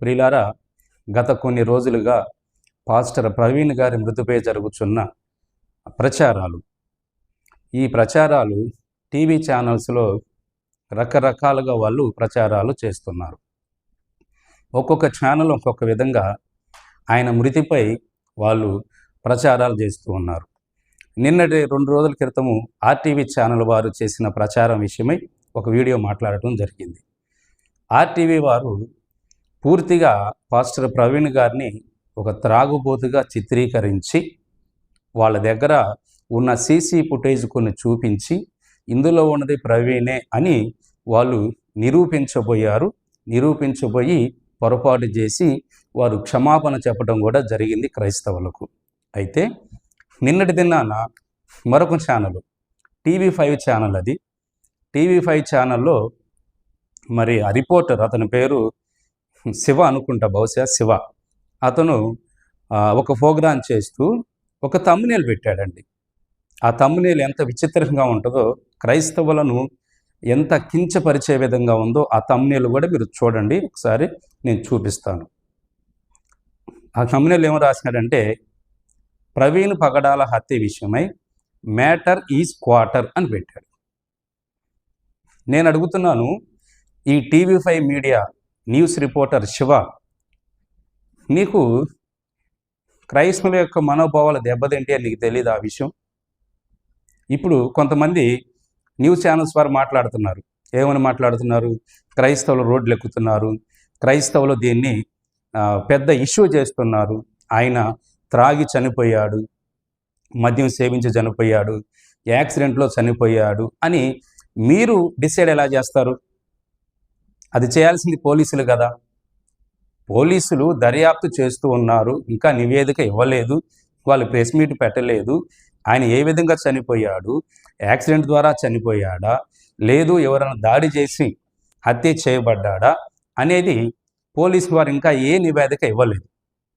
ప్రియులారా గత కొన్ని రోజులుగా పాస్టర్ ప్రవీణ్ గారి మృతిపై జరుగుతున్న ప్రచారాలు. ఈ ప్రచారాలు టీవీ ఛానల్స్లో రకరకాలుగా వాళ్ళు ప్రచారాలు చేస్తున్నారు. ఒక్కొక్క ఛానల్ ఒక్కొక్క విధంగా ఆయన మృతిపై వాళ్ళు ప్రచారాలు చేస్తూ ఉన్నారు. నిన్నటి రెండు రోజుల క్రితము ఆర్టీవీ ఛానల్ వారు చేసిన ప్రచారం విషయమై ఒక వీడియో మాట్లాడటం జరిగింది. ఆర్టీవీ వారు పూర్తిగా పాస్టర్ ప్రవీణ్ గారిని ఒక త్రాగుబోతుగా చిత్రీకరించి వాళ్ళ దగ్గర ఉన్న సీసీ ఫుటేజ్ కొన్ని చూపించి ఇందులో ఉన్నది ప్రవీణే అని వాళ్ళు నిరూపించబోయారు. నిరూపించబోయి పొరపాటు చేసి వారు క్షమాపణ చెప్పడం కూడా జరిగింది క్రైస్తవులకు. అయితే నిన్నటి దినాన మరొక ఛానల్ టీవీ ఫైవ్ ఛానల్ అది. టీవీ ఫైవ్ ఛానల్లో మరి ఆ రిపోర్టర్ అతని పేరు శివ అనుకుంటా బహుశా శివ. అతను ఒక ఫోగ్రాన్ చేస్తూ ఒక తమ్మునేలు పెట్టాడండి. ఆ తమ్మునేలు ఎంత విచిత్రంగా ఉంటుందో క్రైస్తవులను ఎంత కించపరిచే విధంగా ఉందో ఆ తమ్మునేలు కూడా మీరు చూడండి ఒకసారి నేను చూపిస్తాను. ఆ తమ్మునేలు ఏమో రాసినాడంటే ప్రవీణ్ పగడాల హత్య విషయమై మ్యాటర్ ఈజ్ క్వార్టర్ అని పెట్టాడు. నేను అడుగుతున్నాను ఈ TV five media news reporter Shiva నీకు క్రైస్తవుల యొక్క మనోభావాలు దెబ్బతింటే అని నీకు తెలియదు ఆ విషయం? ఇప్పుడు కొంతమంది న్యూస్ ఛానల్స్ వారు మాట్లాడుతున్నారు. ఏమని మాట్లాడుతున్నారు? క్రైస్తవులు రోడ్లు ఎక్కుతున్నారు క్రైస్తవులు దీన్ని పెద్ద ఇష్యూ చేస్తున్నారు. ఆయన త్రాగి చనిపోయాడు. మద్యం సేవించి చనిపోయాడు. యాక్సిడెంట్లో చనిపోయాడు అని మీరు డిసైడ్ ఎలా చేస్తారు? అది చేయాల్సింది పోలీసులు కదా. పోలీసులు దర్యాప్తు చేస్తూ ఉన్నారు. ఇంకా నివేదిక ఇవ్వలేదు. వాళ్ళు ప్రెస్ మీట్ పెట్టలేదు. ఆయన ఏ విధంగా చనిపోయాడు? యాక్సిడెంట్ ద్వారా చనిపోయాడా? లేదు ఎవరైనా దాడి చేసి హత్య చేయబడ్డాడా? అనేది పోలీసు వారు ఇంకా ఏ నివేదిక ఇవ్వలేదు.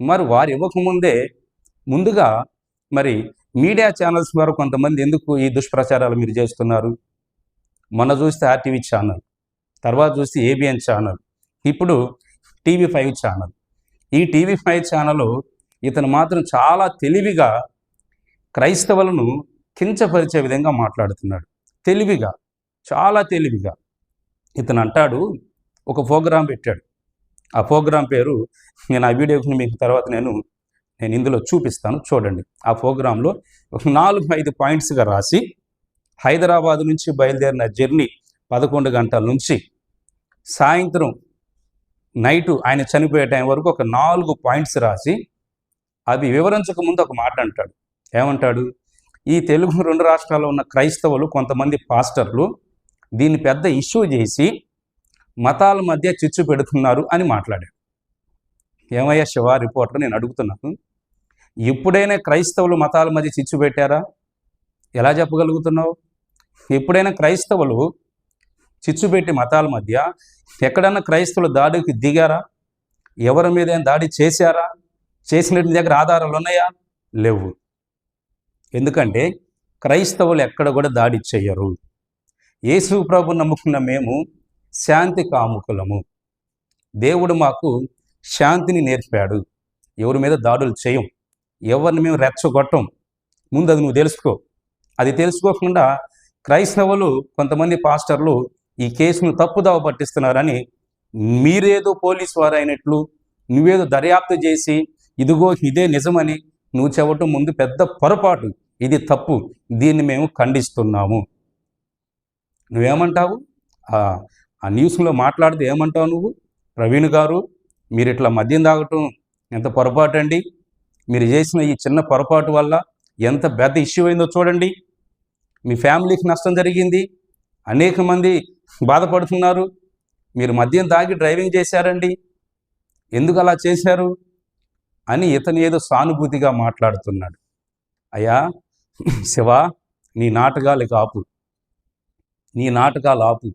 మరి వారు ఇవ్వకముందే ముందుగా మరి మీడియా ఛానల్స్ వారు కొంతమంది ఎందుకు ఈ దుష్ప్రచారాలు మీరు చేస్తున్నారు? మొన్న చూస్తే ఆర్టీవీ ఛానల్. తర్వాత చూస్తే ఏబిఎన్ ఛానల్ ఇప్పుడు టీవీ ఫైవ్ ఛానల్ ఈ టీవీ ఫైవ్ ఛానల్ ఇతను మాత్రం చాలా తెలివిగా క్రైస్తవులను కించపరిచే విధంగా మాట్లాడుతున్నాడు. తెలివిగా చాలా తెలివిగా. ఇతను అంటాడు ఒక ప్రోగ్రాం పెట్టాడు. ఆ ప్రోగ్రాం పేరు నేను ఆ వీడియోని మీకు తర్వాత నేను నేను ఇందులో చూపిస్తాను చూడండి. ఆ ప్రోగ్రాంలో ఒక నాలుగు ఐదు పాయింట్స్గా రాసి హైదరాబాద్ నుంచి బయలుదేరిన జర్నీ పదకొండు గంటల నుంచి సాయంత్రం నైటు ఆయన చనిపోయే టైం వరకు ఒక నాలుగు పాయింట్స్ రాసి అవి వివరించక ముందు ఒక మాట అంటాడు. ఏమంటాడు? ఈ తెలుగు రెండు రాష్ట్రాల్లో ఉన్న క్రైస్తవులు కొంతమంది పాస్టర్లు దీన్ని పెద్ద ఇష్యూ చేసి మతాల మధ్య చిచ్చు పెడుతున్నారు అని మాట్లాడాడు. ఏమయ్యా శివ రిపోర్టర్ నేను అడుగుతున్నాను. ఎప్పుడైనా క్రైస్తవులు మతాల మధ్య చిచ్చు పెట్టారా? ఎలా చెప్పగలుగుతున్నావు? ఎప్పుడైనా క్రైస్తవులు చిచ్చుపెట్టి మతాల మధ్య ఎక్కడన్నా క్రైస్తవులు దాడికి దిగారా? ఎవరి మీద దాడి చేశారా? చేసినట్టు దగ్గర ఆధారాలు ఉన్నాయా? లేవు. ఎందుకంటే క్రైస్తవులు ఎక్కడ కూడా దాడి చేయరు. యేసు ప్రభు నమ్ముకున్న మేము శాంతి కాముకులము. దేవుడు మాకు శాంతిని నేర్పాడు. ఎవరి మీద దాడులు చేయం. ఎవరిని మేము రెచ్చగొట్టం. ముందు అది నువ్వు తెలుసుకో. అది తెలుసుకోకుండా క్రైస్తవులు కొంతమంది పాస్టర్లు ఈ కేసును తప్పుదావ పట్టిస్తున్నారని మీరేదో పోలీస్ వారైనట్లు నువ్వేదో దర్యాప్తు చేసి ఇదిగో ఇదే నిజమని నువ్వు చెప్పటం ముందు పెద్ద పొరపాటు. ఇది తప్పు. దీన్ని మేము ఖండిస్తున్నాము. నువ్వేమంటావు? ఆ ఆ న్యూస్లో మాట్లాడితే ఏమంటావు నువ్వు? ప్రవీణ్ గారు మీరు ఇట్లా మద్యం తాగటం ఎంత పొరపాటు అండి మీరు చేసిన ఈ చిన్న పొరపాటు వల్ల ఎంత పెద్ద ఇష్యూ అయిందో చూడండి. మీ ఫ్యామిలీకి నష్టం జరిగింది. అనేక మంది బాధపడుతున్నారు. మీరు మద్యం తాగి డ్రైవింగ్ చేశారండి. ఎందుకు అలా చేశారు? అని ఇతను ఏదో సానుభూతిగా మాట్లాడుతున్నాడు. అయ్యా శివ నీ నాటకాలు ఆపు. నీ నాటకాలు ఆపు.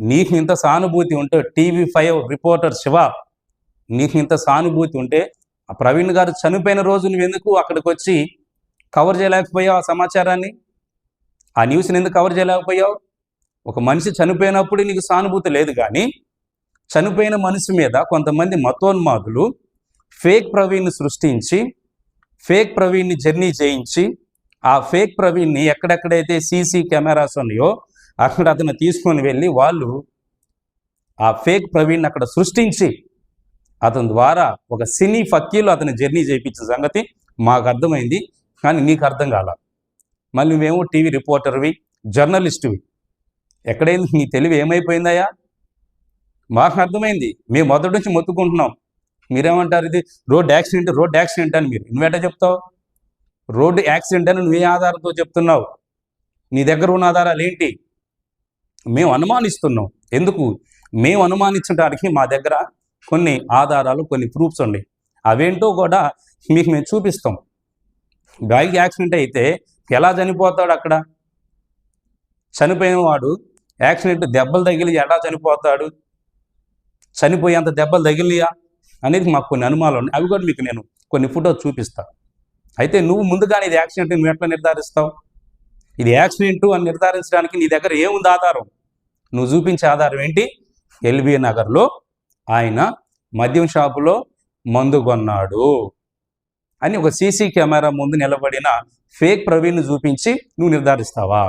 నీకు ఇంత సానుభూతి ఉంటే టీవీ ఫైవ్ రిపోర్టర్ శివ నీకు ఇంత సానుభూతి ఉంటే ఆ ప్రవీణ్ గారు చనిపోయిన రోజు నువ్వు ఎందుకు అక్కడికి వచ్చి కవర్ చేయలేకపోయావు ఆ సమాచారాన్ని? ఆ న్యూస్ని ఎందుకు కవర్ చేయలేకపోయావు? ఒక మనిషి చనిపోయినప్పుడు నీకు సానుభూతి లేదు కానీ చనిపోయిన మనిషి మీద కొంతమంది మతోన్మాదులు ఫేక్ ప్రవీణ్ని సృష్టించి ఫేక్ ప్రవీణ్ని జర్నీ చేయించి ఆ ఫేక్ ప్రవీణ్ని ఎక్కడెక్కడైతే సీసీ కెమెరాస్ ఉన్నాయో అక్కడ అతను తీసుకొని వెళ్ళి వాళ్ళు ఆ ఫేక్ ప్రవీణ్ అక్కడ సృష్టించి అతని ద్వారా ఒక సినీ ఫక్కీలో అతని జర్నీ చేయించిన సంగతి మాకు అర్థమైంది కానీ నీకు అర్థం కాల. మళ్ళీ మేము టీవీ రిపోర్టర్వి జర్నలిస్టువి ఎక్కడైంది? నీ తెలివి ఏమైపోయిందయ్యా? మాకు అర్థమైంది. మేము మొదటి నుంచి మొత్తుకుంటున్నాం. మీరేమంటారు ఇది? రోడ్ యాక్సిడెంట్ రోడ్ యాక్సిడెంట్ అని మీరు. నువ్వేట చెప్తావు? రోడ్డు యాక్సిడెంట్ అని నువ్వే ఆధారంతో చెప్తున్నావు. నీ దగ్గర ఉన్న ఆధారాలు ఏంటి? మేము అనుమానిస్తున్నాం. ఎందుకు? మేము అనుమానించడానికి మా దగ్గర కొన్ని ఆధారాలు కొన్ని ప్రూఫ్స్ ఉన్నాయి. అవేంటో కూడా మీకు మేము చూపిస్తాం. బైక్ యాక్సిడెంట్ అయితే ఎలా చనిపోతాడు అక్కడ? చనిపోయిన వాడు యాక్సిడెంట్ దెబ్బలు తగిలి ఎలా చనిపోతాడు? చనిపోయేంత దెబ్బలు తగిలియా? అనేది మాకు కొన్ని అనుమానాలు ఉన్నాయి. అవి కూడా మీకు నేను కొన్ని ఫోటోస్ చూపిస్తాను అయితే నువ్వు ముందుగానే ఇది యాక్సిడెంట్ నువ్వు ఎట్లా నిర్ధారిస్తావు. ఇది యాక్సిడెంట్ అని నిర్ధారించడానికి నీ దగ్గర ఏముంది ఆధారం? నువ్వు చూపించే ఆధారం ఏంటి? ఎల్బీ నగర్లో ఆయన మద్యం షాపులో మందు కొన్నాడు అని ఒక సీసీ కెమెరా ముందు నిలబడిన ఫేక్ ప్రవీణ్ చూపించి నువ్వు నిర్ధారిస్తావా?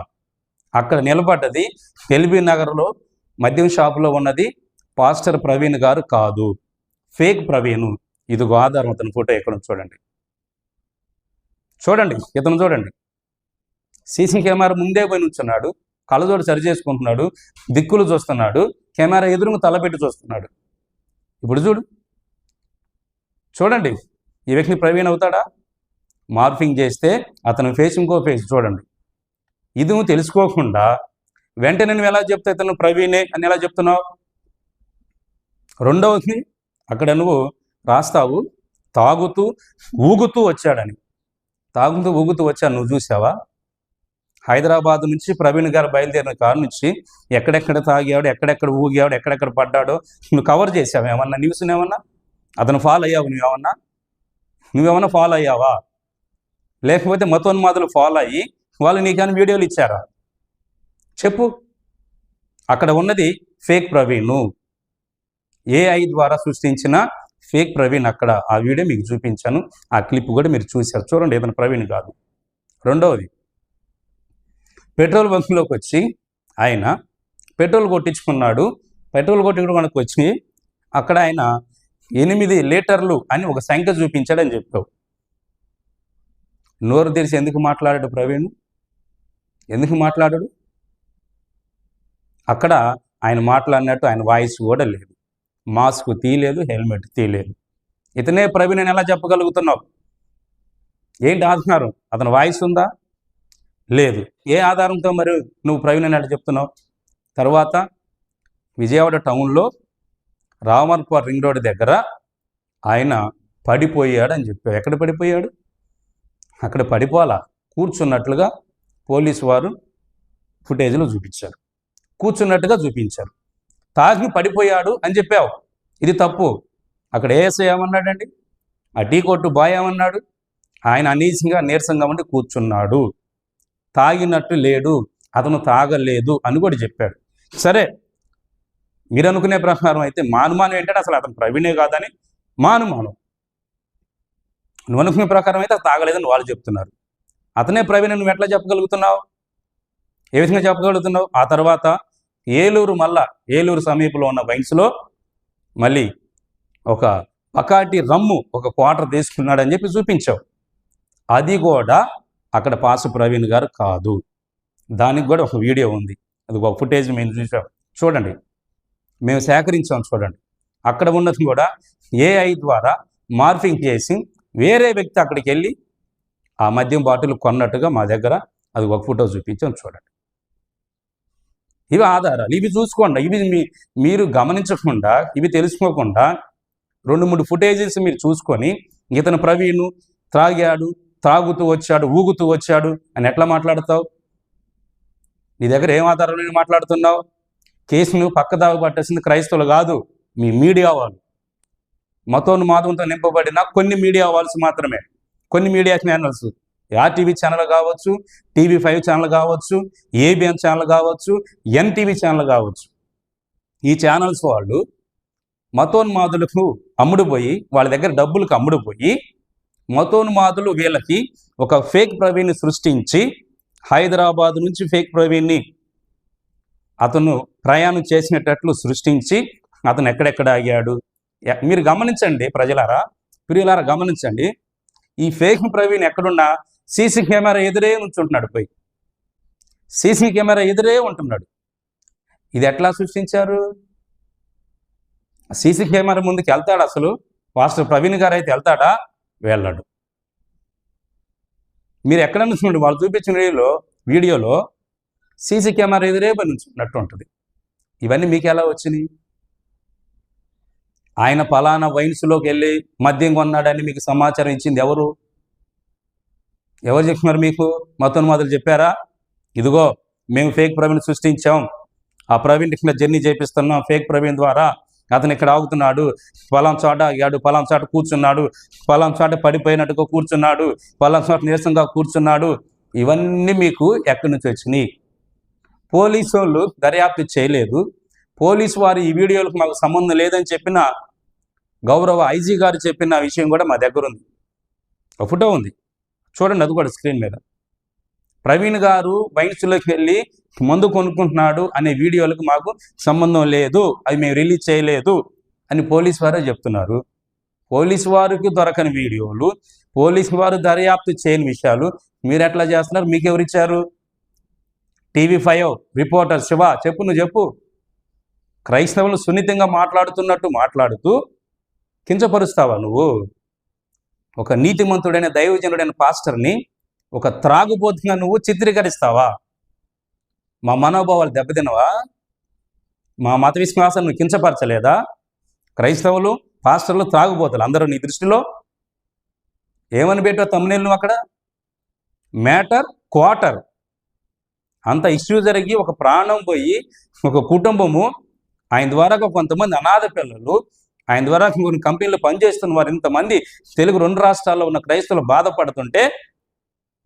అక్కడ నిలబడ్డది. ఎల్బీ నగర్లో మద్యం షాపులో ఉన్నది. పాస్టర్ ప్రవీణ్ గారు కాదు. ఫేక్ ప్రవీణ్. ఇదిగో ఆధారం అతని ఫోటో ఎక్కడ చూడండి. చూడండి ఇతను చూడండి. సీసీ కెమెరా ముందే పోయి నుంచున్నాడు. కళ్ళజోడు సరి చేసుకుంటున్నాడు. దిక్కులు చూస్తున్నాడు. కెమెరా ఎదురుగా తలపెట్టి చూస్తున్నాడు. ఇప్పుడు చూడు. చూడండి ఈ వ్యక్తి ప్రవీణ్ అవుతాడా? మార్ఫింగ్ చేస్తే అతని ఫేస్ ఇంకో ఫేస్ చూడండి. ఇది నువ్వు తెలుసుకోకుండా వెంటనే నువ్వు ఎలా చెప్తే ఇతను ప్రవీణే అని ఎలా చెప్తున్నావు? రెండవది అక్కడ నువ్వు రాస్తావు తాగుతూ ఊగుతూ వచ్చాడని. తాగుతూ ఊగుతూ వచ్చాను నువ్వు చూసావా హైదరాబాద్ నుంచి ప్రవీణ్ గారు బయలుదేరిన కారు నుంచి ఎక్కడెక్కడ తాగాడు ఎక్కడెక్కడ ఊగాడు ఎక్కడెక్కడ పడ్డాడో నువ్వు కవర్ చేసావు ఏమన్నా న్యూస్ ఏమన్నా అతను ఫాలో అయ్యావు నువ్వేమన్నా? నువ్వేమన్నా ఫాలో అయ్యావా? లేకపోతే మతోన్మాదులు ఫాలో అయ్యి వాళ్ళు నీకేమైనా వీడియోలు ఇచ్చారా? చెప్పు. అక్కడ ఉన్నది ఫేక్ ప్రవీణ్. ఏఐ ద్వారా సృష్టించిన ఫేక్ ప్రవీణ్ అక్కడ. ఆ వీడియో మీకు చూపించాను. ఆ క్లిప్ కూడా మీరు చూశారు. చూడండి ఇతను ప్రవీణ్ కాదు. రెండవది పెట్రోల్ బంక్లోకి వచ్చి ఆయన పెట్రోల్ కొట్టించుకున్నాడు. పెట్రోల్ కొట్టించుకోవడానికి వచ్చి అక్కడ ఆయన ఎనిమిది లీటర్లు అని ఒక సంఖ్య చూపించాడని చెప్పావు. నోరు తెరిచి ఎందుకు మాట్లాడాడు ప్రవీణ్? ఎందుకు మాట్లాడాడు? అక్కడ ఆయన మాట్లాడినట్టు ఆయన వాయిస్ కూడా లేదు. మాస్క్ తీయలేదు హెల్మెట్ తీయలేదు. ఇతనే ప్రవీణ్ అని ఎలా చెప్పగలుగుతున్నావు? ఏంటి ఆధారం? అతని వాయిస్ ఉందా? లేదు. ఏ ఆధారంతో మరి నువ్వు ప్రవీణ్ అని చెప్తున్నావు? తర్వాత విజయవాడ టౌన్లో రామర్పర్ రింగ్ రోడ్ దగ్గర ఆయన పడిపోయాడు అని చెప్పావు. ఎక్కడ పడిపోయాడు? అక్కడ పడిపోవాలా? కూర్చున్నట్లుగా పోలీసు వారు ఫుటేజ్లో చూపించారు. కూర్చున్నట్టుగా చూపించారు. తాగి పడిపోయాడు అని చెప్పావు. ఇది తప్పు. అక్కడ ఏఎస్ఐ ఏమన్నాడండి? ఆ టీ కొట్టు బాయ్ ఏమన్నాడు? ఆయన అనీసంగా నీరసంగా ఉండి కూర్చున్నాడు. తాగినట్టు లేడు. అతను తాగలేదు అని కూడా చెప్పాడు. సరే మీరు అనుకునే ప్రకారం అయితే మానుమానం ఏంటంటే అసలు అతను ప్రవీణే కాదని మానుమానం నువ్వు అనుకునే ప్రకారం అయితే తాగలేదని వాళ్ళు చెప్తున్నారు. అతనే ప్రవీణ్ నువ్వు ఎట్లా చెప్పగలుగుతున్నావు? ఏ విధంగా చెప్పగలుగుతున్నావు? ఆ తర్వాత ఏలూరు మళ్ళా ఏలూరు సమీపంలో ఉన్న వైన్స్లో మళ్ళీ ఒక పకాటి రమ్ము ఒక క్వార్టర్ తీసుకున్నాడని చెప్పి చూపించావు. అది కూడా అక్కడ పాసు ప్రవీణ్ గారు కాదు. దానికి కూడా ఒక వీడియో ఉంది. అది ఒక ఫుటేజ్ మేము చూసాం. చూడండి. మేము సేకరించాం చూడండి. అక్కడ ఉన్నది కూడా ఏఐ ద్వారా మార్ఫింగ్ చేసి వేరే వ్యక్తి అక్కడికి వెళ్ళి ఆ మద్యం బాటిల్ కొన్నట్టుగా మా దగ్గర అది ఒక ఫోటో చూపించాం చూడండి. ఇవి ఆధారాలు. ఇవి చూసుకోండి. ఇవి మీ మీరు గమనించకుండా ఇవి తెలుసుకోకుండా రెండు మూడు ఫుటేజెస్ మీరు చూసుకొని ఇతను ప్రవీణ్ త్రాగాడు త్రాగుతూ వచ్చాడు ఊగుతూ వచ్చాడు అని ఎట్లా మాట్లాడతావు? నీ దగ్గర ఏం ఆధారాలు మాట్లాడుతున్నావు? కేసును పక్కదావ పట్టేసింది క్రైస్తవులు కాదు మీ మీడియా వాళ్ళు. మతోన్మాదంతో నింపబడిన కొన్ని మీడియా వాల్స్ మాత్రమే. కొన్ని మీడియా ఛానల్స్ టీవీ ఛానల్ కావచ్చు టీవీ ఫైవ్ ఛానల్ కావచ్చు ఏబిఎన్ ఛానల్ కావచ్చు ఎన్టీవీ ఛానల్ కావచ్చు. ఈ ఛానల్స్ వాళ్ళు మతోన్మాదులకు అమ్ముడుపోయి వాళ్ళ దగ్గర డబ్బులకు అమ్ముడుపోయి మతోన్మాదులు వీళ్ళకి ఒక ఫేక్ ప్రవీణ్ని సృష్టించి హైదరాబాద్ నుంచి ఫేక్ ప్రవీణ్ని అతను ప్రయాణం చేసినట్లు సృష్టించి అతను ఎక్కడెక్కడ ఆగాడు? మీరు గమనించండి ప్రజలారా ప్రియులారా గమనించండి. ఈ ఫేక్ ప్రవీణ్ ఎక్కడున్నా సీసీ కెమెరా ఎదురే ఉంచుంటున్నాడు పోయి. సీసీ కెమెరా ఎదురే ఉంటున్నాడు. ఇది ఎట్లా సృష్టించారు? సీసీ కెమెరా ముందుకు వెళ్తాడు అసలు? మాస్టర్ ప్రవీణ్ గారు అయితే వెళ్తాడా? వెళ్ళాడు. మీరు ఎక్కడన్నా చూడండి వాళ్ళు చూపించిన వీడియోలో వీడియోలో సీసీ కెమెరా ఎదురే ఉంచుకున్నట్టు ఉంటుంది. ఇవన్నీ మీకు ఎలా వచ్చినాయి? ఆయన పలానా వైన్స్లోకి వెళ్ళి మద్యం కొన్నాడని మీకు సమాచారం ఇచ్చింది ఎవరు? ఎవరు చెప్తున్నారు మీకు? మొత్తం మొదలు చెప్పారా? ఇదిగో మేము ఫేక్ ప్రవీణ్ సృష్టించాం. ఆ ప్రవీణ్ ఇక్కడ జర్నీ చేపిస్తున్నాం ఫేక్ ప్రవీణ్ ద్వారా. అతను ఇక్కడ ఆగుతున్నాడు. పొలం చోట ఆగాడు పొలం చోట కూర్చున్నాడు. పలాం చోట పడిపోయినట్టుగా కూర్చున్నాడు. పొలం చోట నీరసంగా కూర్చున్నాడు. ఇవన్నీ మీకు ఎక్కడి నుంచి వచ్చినాయి? పోలీసు వాళ్ళు దర్యాప్తు చేయలేదు. పోలీసు వారు ఈ వీడియోలకు మాకు సంబంధం లేదని చెప్పిన గౌరవ ఐజీ గారు చెప్పిన విషయం కూడా మా దగ్గర ఉంది. ఒక ఫోటో ఉంది. చూడండి అది కూడా స్క్రీన్ మీద. ప్రవీణ్ గారు వైన్స్లోకి వెళ్ళి మందు కొనుక్కుంటున్నాడు అనే వీడియోలకు మాకు సంబంధం లేదు అవి మేము రిలీజ్ చేయలేదు అని పోలీస్ వారే చెప్తున్నారు. పోలీసు వారికి దొరకని వీడియోలు పోలీసు వారు దర్యాప్తు చేయని విషయాలు మీరు ఎట్లా చేస్తున్నారు? మీకు ఎవరు ఇచ్చారు? టీవీ ఫైవ్ రిపోర్టర్ శివ చెప్పు నువ్వు చెప్పు. క్రైస్తవులు సున్నితంగా మాట్లాడుతున్నట్టు మాట్లాడుతూ కించపరుస్తావా నువ్వు? ఒక నీతిమంతుడైన దైవజనుడైన పాస్టర్ని ఒక త్రాగుబోతుగా నువ్వు చిత్రీకరిస్తావా? మా మనోభావాలు దెబ్బతినవా మా మత విశ్వాసం నువ్వు కించపరచలేదా? క్రైస్తవులు పాస్టర్లు త్రాగుబోతులు అందరూ నీ దృష్టిలో ఏమని పెట్టావు తమ్ముళ్ళు నువ్వు అక్కడ? Matter quarter. అంత ఇష్యూ జరిగి ఒక ప్రాణం పోయి ఒక కుటుంబము ఆయన ద్వారా కొంతమంది అనాథ పిల్లలు ఆయన ద్వారా కొన్ని కంపెనీలు పనిచేస్తున్న వారు ఇంతమంది తెలుగు రెండు రాష్ట్రాల్లో ఉన్న క్రైస్తవులు బాధపడుతుంటే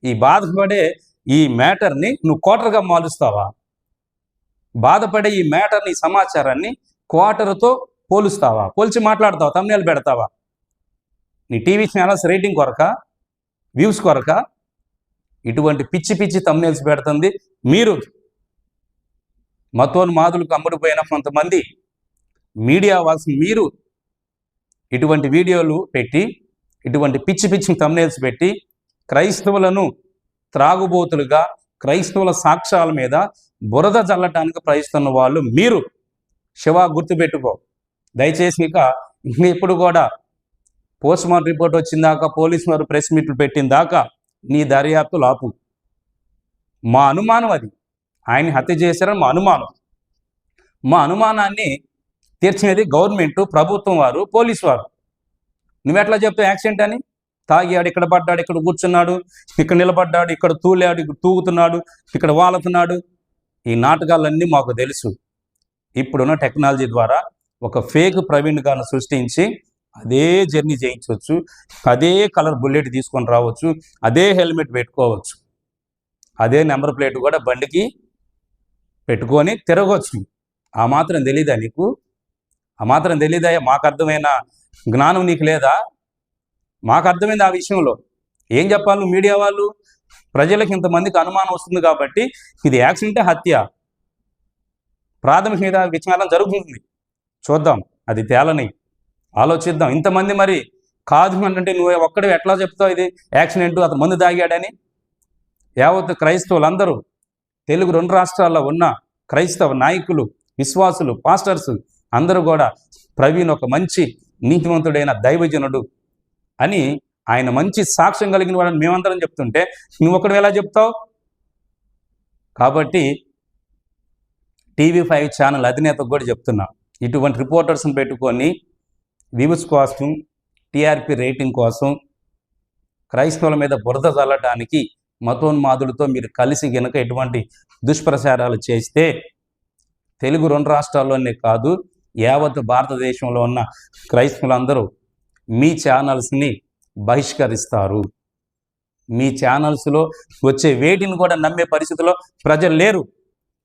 ఈ బాధపడే ఈ మ్యాటర్ని నువ్వు క్వార్టర్గా మారుస్తావా? బాధపడే ఈ మ్యాటర్ని ఈ సమాచారాన్ని క్వార్టర్తో పోలుస్తావా? పోల్చి మాట్లాడతావా? తమ్నేలు పెడతావా? నీ టీవీ ఛానల్స్ రేటింగ్ కొరక? వ్యూస్ కొరక? ఇటువంటి పిచ్చి పిచ్చి తమ్నేల్స్ పెడుతుంది. మీరు మతోన్మాదులకు అమ్ముడుపోయిన కొంతమంది మీడియా వాసి మీరు ఇటువంటి వీడియోలు పెట్టి ఇటువంటి పిచ్చి పిచ్చి తమ్నేల్స్ పెట్టి క్రైస్తవులను త్రాగుబోతులుగా క్రైస్తవుల సాక్ష్యాల మీద బురద చల్లటానికి ప్రయత్నిస్తున్న వాళ్ళు మీరు శివ గుర్తుపెట్టుకో. దయచేసి ఇక ఇప్పుడు కూడా పోస్ట్ మార్టం రిపోర్ట్ వచ్చిందాక పోలీసు వారు ప్రెస్ మీట్లు పెట్టిన దాకా నీ దర్యాప్తు లాపు. మా అనుమానం అది. ఆయన్ని హత్య చేశారని మా అనుమానం. మా అనుమానాన్ని తీర్చినది గవర్నమెంట్ ప్రభుత్వం వారు పోలీసు వారు. నువ్వెట్లా చెప్తావు యాక్సిడెంట్ అని? తాగాడు ఇక్కడ పడ్డాడు ఇక్కడ కూర్చున్నాడు ఇక్కడ నిలబడ్డాడు ఇక్కడ తూలాడు ఇక్కడ తూగుతున్నాడు ఇక్కడ వాలుతున్నాడు ఈ నాటకాలన్నీ మాకు తెలుసు. ఇప్పుడున్న టెక్నాలజీ ద్వారా ఒక ఫేక్ ప్రవీణ్ గారిని సృష్టించి అదే జర్నీ చేయించవచ్చు అదే కలర్ బుల్లెట్ తీసుకొని రావచ్చు అదే హెల్మెట్ పెట్టుకోవచ్చు. అదే నెంబర్ ప్లేట్ కూడా బండికి పెట్టుకొని తిరగవచ్చు. ఆ మాత్రం తెలీదా నీకు? ఆ మాత్రం తెలీదా? మాకు అర్థమైన జ్ఞానం నీకు లేదా? మాకు అర్థమైంది ఆ విషయంలో. ఏం చెప్పాలి మీడియా వాళ్ళు? ప్రజలకు ఇంతమందికి అనుమానం వస్తుంది కాబట్టి ఇది యాక్సిడెంటే హత్య. ప్రాథమిక మీద విచారణ జరుగుతుంది. చూద్దాం. అది తేలని. ఆలోచిద్దాం. ఇంతమంది మరి కాదు అంటే నువ్వు ఒక్కడే ఎట్లా చెప్తావు ఇది? యాక్సిడెంట్ అతను మందు తాగాడని? యావత్ క్రైస్తవులందరూ తెలుగు రెండు రాష్ట్రాల్లో ఉన్న క్రైస్తవ నాయకులు విశ్వాసులు పాస్టర్స్ అందరూ కూడా ప్రవీణ్ ఒక మంచి నీతివంతుడైన దైవజనుడు అని ఆయన మంచి సాక్ష్యం కలిగిన వాడని మేమందరం చెప్తుంటే నువ్వు ఒకడు ఎలా చెప్తావు? కాబట్టి టీవీ ఫైవ్ ఛానల్ అధినేతకు కూడా చెప్తున్నా. ఇటువంటి రిపోర్టర్స్ని పెట్టుకొని వ్యూస్ కోసం టీఆర్పీ రేటింగ్ కోసం క్రైస్తవుల మీద బురద చల్లటానికి మతోన్మాదులతో మీరు కలిసి గనుక ఎటువంటి దుష్ప్రచారాలు చేస్తే తెలుగు రెండు రాష్ట్రాల్లోనే కాదు యావత్ భారతదేశంలో ఉన్న క్రైస్తవులందరూ మీ ఛానల్స్ని బహిష్కరిస్తారు. మీ ఛానల్స్లో వచ్చే వేటిని కూడా నమ్మే పరిస్థితిలో ప్రజలు లేరు.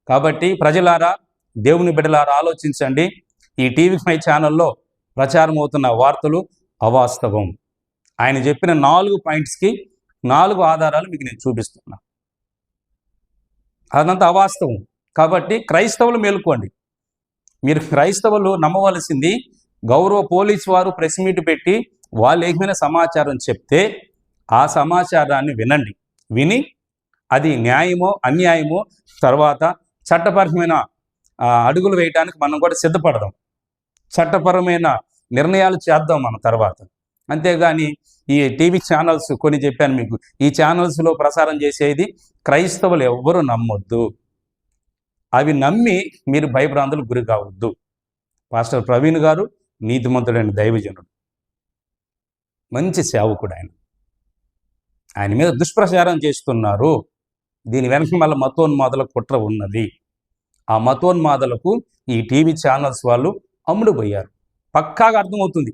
కాబట్టి ప్రజలారా దేవుని బిడ్డలారా ఆలోచించండి. ఈ టీవీ ఫైవ్ ఛానల్లో ప్రచారం అవుతున్న వార్తలు అవాస్తవం. ఆయన చెప్పిన నాలుగు పాయింట్స్కి నాలుగు ఆధారాలు మీకు నేను చూపిస్తున్నా. అదంతా అవాస్తవం. కాబట్టి క్రైస్తవులు మేలుకోండి. మీరు క్రైస్తవులు నమ్మవలసింది గౌరవ పోలీస్ వారు ప్రెస్ మీట్ పెట్టి వాళ్ళు ఏమైనా సమాచారం చెప్తే ఆ సమాచారాన్ని వినండి. విని అది న్యాయమో అన్యాయమో తర్వాత చట్టపరమైన అడుగులు వేయడానికి మనం కూడా సిద్ధపడదాం. చట్టపరమైన నిర్ణయాలు చేద్దాం మనం తర్వాత. అంతేగాని ఈ టీవీ ఛానల్స్ కొన్ని చెప్పాను మీకు. ఈ ఛానల్స్లో ప్రసారం చేసేది క్రైస్తవులు ఎవ్వరూ నమ్మొద్దు. అవి నమ్మి మీరు భయభ్రాంతులకు గురి కావద్దు. పాస్టర్ ప్రవీణ్ గారు నీతిమంతుడైన దైవజనుడు. మంచి సేవకుడు ఆయన. ఆయన మీద దుష్ప్రచారం చేస్తున్నారు. దీని వెనక మళ్ళీ మతోన్మాదుల కుట్ర ఉన్నది. ఆ మతోన్మాదులకు ఈ టీవీ ఛానల్స్ వాళ్ళు అమ్ముడు పోయారు పక్కాగా అర్థమవుతుంది.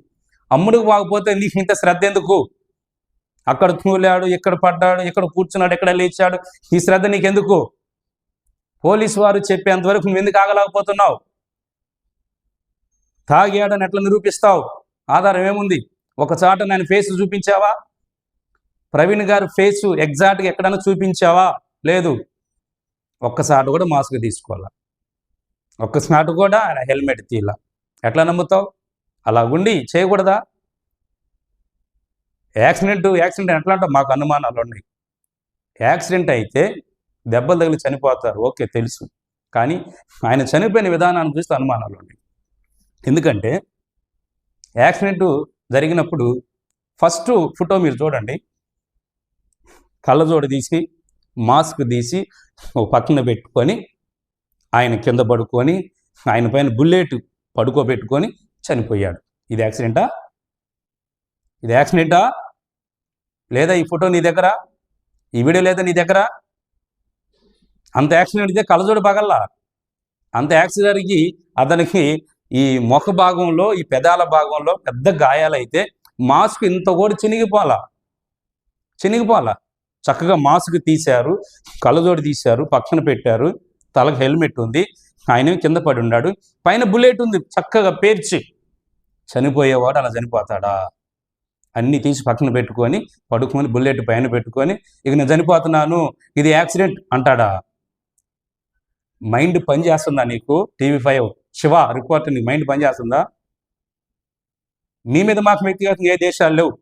అమ్ముడుకు పోకపోతే నీకు ఇంత శ్రద్ధ ఎందుకు? అక్కడ తూలాడు ఇక్కడ పడ్డాడు ఇక్కడ కూర్చున్నాడు ఎక్కడ లేచాడు? ఈ శ్రద్ధ నీకెందుకు? పోలీసు వారు చెప్పేంత వరకు నువ్వు ఎందుకు ఆగలేకపోతున్నావు? తాగాడని ఎట్లా నిరూపిస్తావు? ఆధారం ఏముంది? ఒక చాట నేను ఫేస్ చూపించావా? ప్రవీణ్ గారు ఫేస్ ఎగ్జాక్ట్గా ఎక్కడైనా చూపించావా? లేదు. ఒక్కసాట కూడా మాస్క్ తీసుకోవాలా? ఒక్కసాట కూడా ఆయన హెల్మెట్ తీయాల? ఎట్లా నమ్ముతావు? ఉండి చేయకూడదా? యాక్సిడెంట్ యాక్సిడెంట్ ఎట్లా అంటే మాకు అనుమానాలు ఉన్నాయి యాక్సిడెంట్ అయితే దెబ్బలు తగిలి చనిపోతారు. ఓకే తెలుసు. కానీ ఆయన చనిపోయిన విధానాన్ని చూస్తే అనుమానాలు ఉన్నాయి. ఎందుకంటే యాక్సిడెంట్ జరిగినప్పుడు ఫస్ట్ ఫోటో మీరు చూడండి. కళ్ళజోడు తీసి మాస్క్ తీసి ఒక పక్కన పెట్టుకొని ఆయన కింద పడుకొని ఆయన పైన బుల్లెట్ పడుకోబెట్టుకొని చనిపోయాడు. ఇది యాక్సిడెంటా? ఇది యాక్సిడెంటా? లేదా ఈ ఫోటో నీ దగ్గర? ఈ వీడియో లేదా నీ దగ్గర? అంత యాక్సిడెంట్ అయితే కళ్ళజోడు పగల్లా అంత యాక్సిడెంట్కి అతనికి ఈ ముఖ భాగంలో ఈ పెదాల భాగంలో పెద్ద గాయాలైతే మాస్క్ ఇంత కూడా చినిగిపోలా చినిగిపోలా చక్కగా మాస్క్ తీశారు కళ్ళజోడు తీశారు పక్కన పెట్టారు తలకు హెల్మెట్ ఉంది ఆయన కింద పడి ఉన్నాడు పైన బుల్లెట్ ఉంది చక్కగా పేర్చి. చనిపోయేవాడు అలా చనిపోతాడా? అన్నీ తీసి పక్కన పెట్టుకొని పడుకొని బుల్లెట్ పైన పెట్టుకొని ఇక నేను చనిపోతున్నాను ఇది యాక్సిడెంట్ అంటాడా? మైండ్ పని చేస్తుందా నీకు? TV five. శివ రిపోర్ట్ నీకు మైండ్ పని చేస్తుందా? మీ మీద మాకు వ్యక్తిగతంగా ఏ దేశాలు లేవు.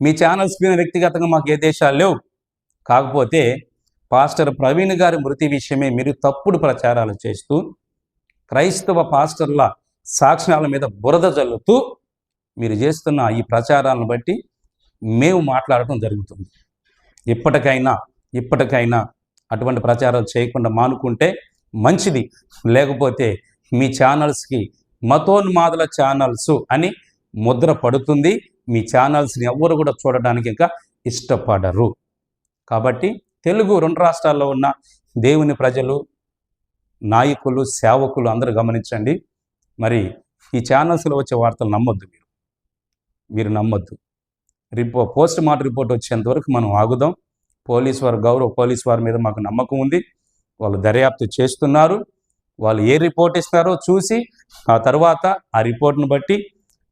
మీ ఛానల్స్ మీద వ్యక్తిగతంగా మాకు ఏ దేశాలు లేవు. కాకపోతే పాస్టర్ ప్రవీణ్ గారి మృతి విషయమే మీరు తప్పుడు ప్రచారాలు చేస్తూ క్రైస్తవ పాస్టర్ల సాక్ష్యాల మీద బురద జల్లుతూ మీరు చేస్తున్న ఈ ప్రచారాలను బట్టి మేము మాట్లాడటం జరుగుతుంది. ఇప్పటికైనా ఇప్పటికైనా అటువంటి ప్రచారాలు చేయకుండా మానుకుంటే మంచిది. లేకపోతే మీ ఛానల్స్కి మతోన్మాదుల ఛానల్స్ అని ముద్ర పడుతుంది. మీ ఛానల్స్ని ఎవ్వరు కూడా చూడడానికి ఇంకా ఇష్టపడరు. కాబట్టి తెలుగు రెండు రాష్ట్రాల్లో ఉన్న దేవుని ప్రజలు నాయకులు సేవకులు అందరూ గమనించండి. మరి ఈ ఛానల్స్లో వచ్చే వార్తలు నమ్మొద్దు మీరు. మీరు నమ్మొద్దు. రిపో పోస్ట్ మార్టం రిపోర్ట్ వచ్చేంత వరకు మనం ఆగుదాం. పోలీస్ వారు గౌరవ పోలీస్ వారి మీద మాకు నమ్మకం ఉంది. వాళ్ళు దర్యాప్తు చేస్తున్నారు. వాళ్ళు ఏ రిపోర్ట్ ఇస్తారో చూసి ఆ తర్వాత ఆ రిపోర్ట్ను బట్టి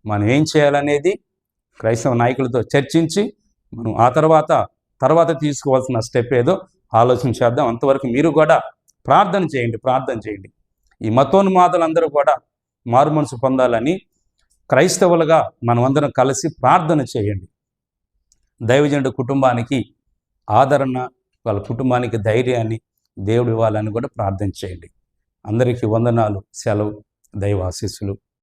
మనం ఏం చేయాలనేది క్రైస్తవ నాయకులతో చర్చించి మనం ఆ తర్వాత తర్వాత తీసుకోవాల్సిన స్టెప్ ఏదో ఆలోచన చేద్దాం. అంతవరకు మీరు కూడా ప్రార్థన చేయండి ప్రార్థన చేయండి. ఈ మతోన్మాదులందరూ కూడా మారు మనసు పొందాలని క్రైస్తవులుగా మనమందరం కలిసి ప్రార్థన చేయండి. దైవజనుడు కుటుంబానికి ఆదరణ వాళ్ళ కుటుంబానికి ధైర్యాన్ని దేవుడు ఇవ్వాలని కూడా ప్రార్థన చేయండి. అందరికీ వందనాలు సెలవు దైవ ఆశీస్సులు